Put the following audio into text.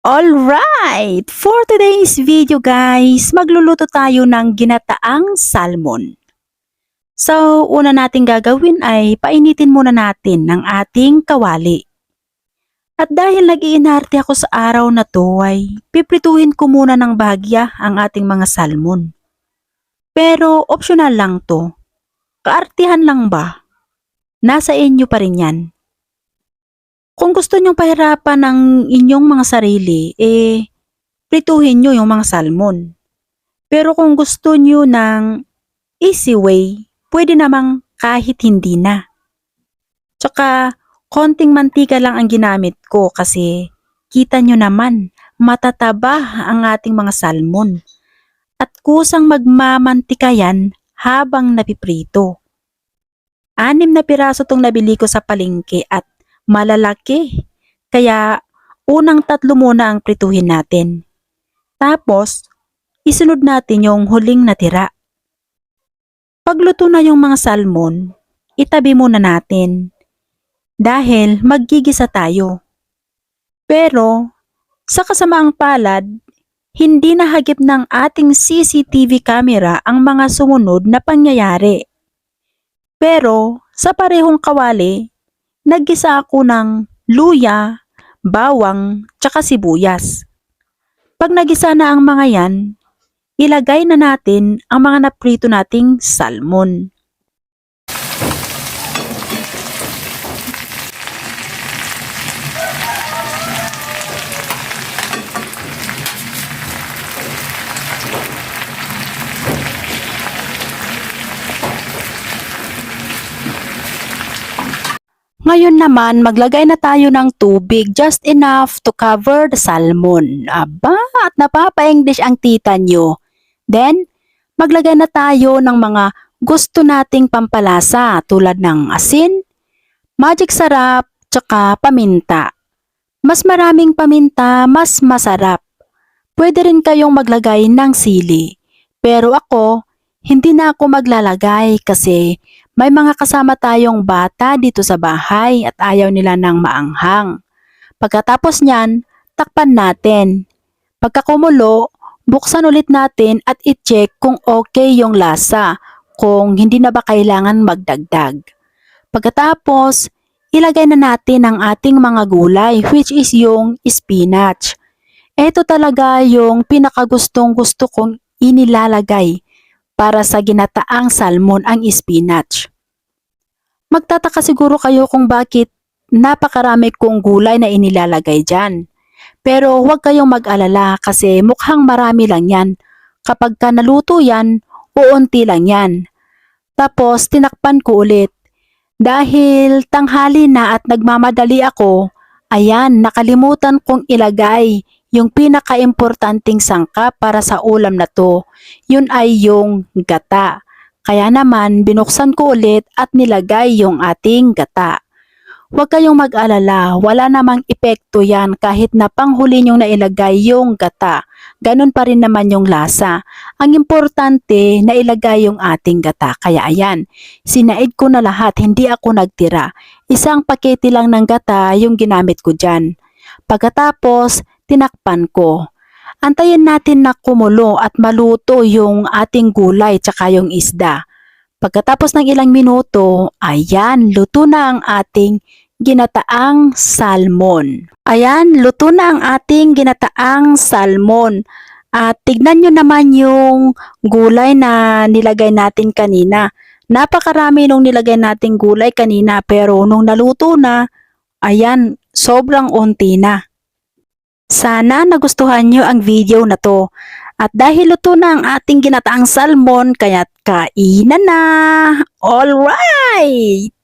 Alright! For today's video guys, magluluto tayo ng ginataang salmon. So, una nating gagawin ay painitin muna natin ng ating kawali. At dahil nag-iinarte ako sa araw na to ay piprituhin ko muna ng bahagya ang ating mga salmon. Pero optional lang to. Kaartihan lang ba? Nasa inyo pa rin yan. Kung gusto nyong pahirapan ng inyong mga sarili, eh, prituhin nyo yung mga salmon. Pero kung gusto nyo ng easy way, pwede namang kahit hindi na. Tsaka, konting mantika lang ang ginamit ko kasi kita nyo naman, matataba ang ating mga salmon. At kusang magmamantika yan habang napiprito. Anim na piraso tong nabili ko sa palengke at malalaki. Kaya unang tatlo muna ang prituhin natin. Tapos, isunod natin yung huling natira. Pagluto na yung mga salmon, itabi muna natin. Dahil maggigisa tayo. Pero, sa kasamaang palad, hindi nahagip ng ating CCTV camera ang mga sumunod na pangyayari. Pero, sa parehong kawali, naggisa ako ng luya, bawang, tsaka sibuyas. Pag nagisa na ang mga yan, ilagay na natin ang mga naprito nating salmon. Ngayon naman, maglagay na tayo ng tubig just enough to cover the salmon. Aba, at napapa-English ang tita nyo. Then, maglagay na tayo ng mga gusto nating pampalasa tulad ng asin, magic sarap, tsaka paminta. Mas maraming paminta, mas masarap. Pwede rin kayong maglagay ng sili. Pero ako, hindi na ako maglalagay kasi may mga kasama tayong bata dito sa bahay at ayaw nila ng maanghang. Pagkatapos niyan, takpan natin. Pagkakumulo, buksan ulit natin at i-check kung okay yung lasa, kung hindi na ba kailangan magdagdag. Pagkatapos, ilagay na natin ang ating mga gulay which is yung spinach. Ito talaga yung pinakagustong gusto kong inilalagay para sa ginataang salmon ang spinach. Magtataka siguro kayo kung bakit napakarami kong gulay na inilalagay dyan. Pero huwag kayong mag-alala kasi mukhang marami lang yan. Kapag ka naluto yan, uunti lang yan. Tapos tinakpan ko ulit. Dahil tanghali na at nagmamadali ako, ayan nakalimutan kong ilagay yung pinaka-importanting sangkap para sa ulam na to. Yun ay yung gata. Kaya naman binuksan ko ulit at nilagay yung ating gata. Huwag kayong mag-alala, wala namang epekto yan kahit na panghuli nyong nailagay yung gata. Ganon pa rin naman yung lasa. Ang importante na ilagay yung ating gata. Kaya ayan, sinaid ko na lahat, hindi ako nagtira. Isang pakete lang ng gata yung ginamit ko dyan. Pagkatapos, tinakpan ko. Antayin natin na kumulo at maluto yung ating gulay tsaka yung isda. Pagkatapos ng ilang minuto, ayan, luto na ang ating ginataang salmon. Ayan, luto na ang ating ginataang salmon. At tignan nyo naman yung gulay na nilagay natin kanina. Napakarami nung nilagay nating gulay kanina pero nung naluto na, ayan, sobrang unti na. Sana nagustuhan nyo ang video na to. At dahil luto na ang ating ginataang salmon, kaya't kainan na! Alright!